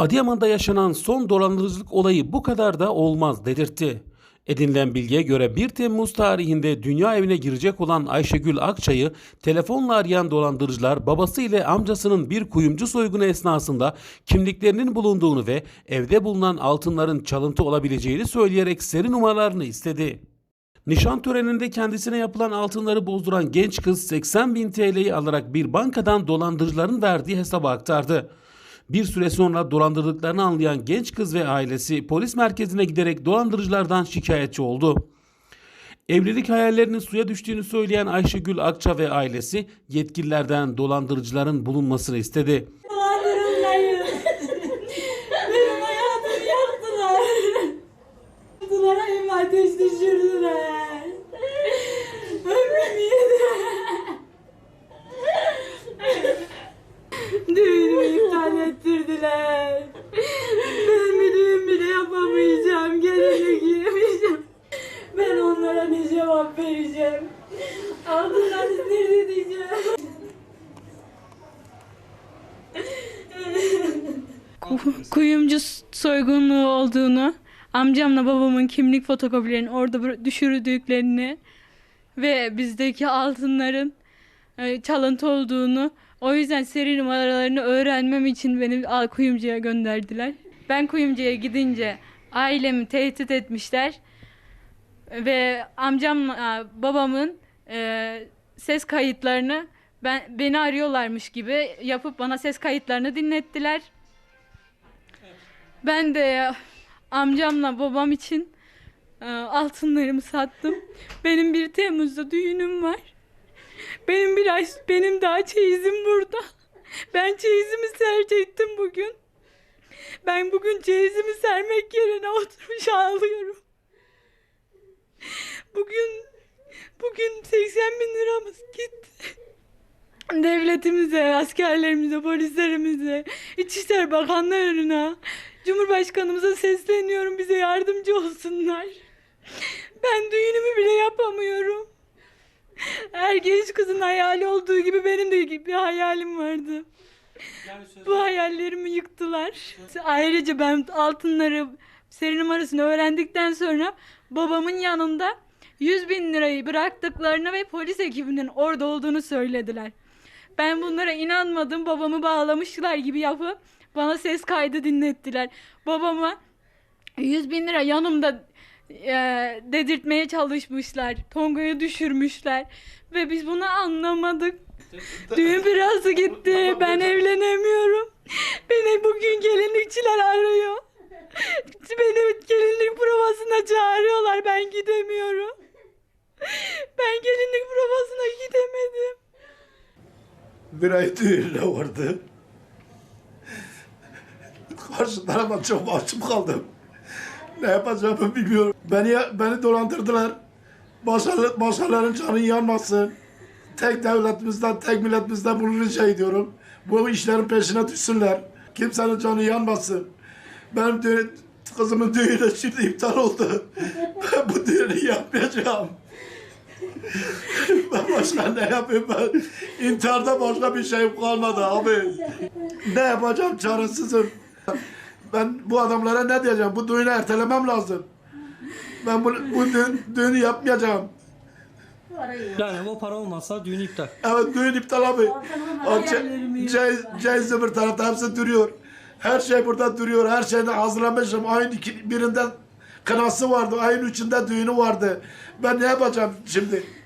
Adıyaman'da yaşanan son dolandırıcılık olayı bu kadar da olmaz dedirtti. Edinilen bilgiye göre 1 Temmuz tarihinde dünya evine girecek olan Ayşegül Akçay'ı telefonla arayan dolandırıcılar babası ile amcasının bir kuyumcu soygunu esnasında kimliklerinin bulunduğunu ve evde bulunan altınların çalıntı olabileceğini söyleyerek seri numaralarını istedi. Nişan töreninde kendisine yapılan altınları bozduran genç kız 80 bin TL'yi alarak bir bankadan dolandırıcıların verdiği hesaba aktardı. Bir süre sonra dolandırdıklarını anlayan genç kız ve ailesi polis merkezine giderek dolandırıcılardan şikayetçi oldu. Evlilik hayallerinin suya düştüğünü söyleyen Ayşegül Akça ve ailesi yetkililerden dolandırıcıların bulunmasını istedi. Kuyumcu soygunluğu olduğunu, amcamla babamın kimlik fotokopilerini orada düşürdüklerini ve bizdeki altınların e, çalıntı olduğunu, o yüzden seri numaralarını öğrenmem için beni kuyumcuya gönderdiler. Ben kuyumcuya gidince ailemi tehdit etmişler ve amcamla babamın e, ses kayıtlarını ben beni arıyorlarmış gibi yapıp bana ses kayıtlarını dinlettiler. Ben de amcamla babam için e, altınlarımı sattım. Benim 1 Temmuz'da düğünüm var. Benim bir ay, benim daha çeyizim burada. Ben çeyizimi serecektim bugün. Ben bugün çeyizimi sermek yerine oturmuş ağlıyorum. Bugün bugün 80 bin liramız gitti. Devletimize, askerlerimize, polislerimize, İçişleri Bakanlarına, Cumhurbaşkanımıza sesleniyorum bize yardımcı olsunlar. Ben düğünümü bile yapamıyorum. Her genç kızın hayali olduğu gibi benim de bir hayalim vardı. Bu hayallerimi yıktılar. Ayrıca ben altınları seri numarasını öğrendikten sonra babamın yanında 100 bin lirayı bıraktıklarını ve polis ekibinin orada olduğunu söylediler. Ben bunlara inanmadım. Babamı bağlamışlar gibi yapıp bana ses kaydı dinlettiler. Babama 100 bin lira yanımda e, dedirtmeye çalışmışlar. Tonga'yı düşürmüşler. Ve biz bunu anlamadık. Düğün biraz gitti. Ben evlenemiyorum. Beni bugün gelinlikçiler arıyor. Beni gelinlik provasına çağırıyorlar. Ben gidemiyorum. Ben gelinlik provasına gidemedim. Bir ay düğünle vardı. Karşı tarafa çok mahcup kaldım. Ne yapacağımı bilmiyorum. Beni beni dolandırdılar. Başarı, başarıların canı yanmasın. Tek devletimizden, tek milletimizden bunu rica ediyorum. Bu işlerin peşine düşsünler. Kimsenin canı yanmasın. Benim düğün, kızımın düğünü şimdi iptal oldu. Ben bu düğünü yapmayacağım. Ben başka ne yapayım ben? İntiharda başka bir şeyim kalmadı abi. Ne yapacağım çaresizim. Ben bu adamlara ne diyeceğim? Bu düğünü ertelemem lazım. Ben bu, bu düğün, düğünü yapmayacağım. Yani o para olmazsa düğün iptal. Evet düğün iptal abi. O öbür tarafta hepsi duruyor. Her şey burada duruyor. Her şeyini hazırlamışım. İki, birinde kınası vardı. Ayın üçünde düğünü vardı. Ben ne yapacağım şimdi?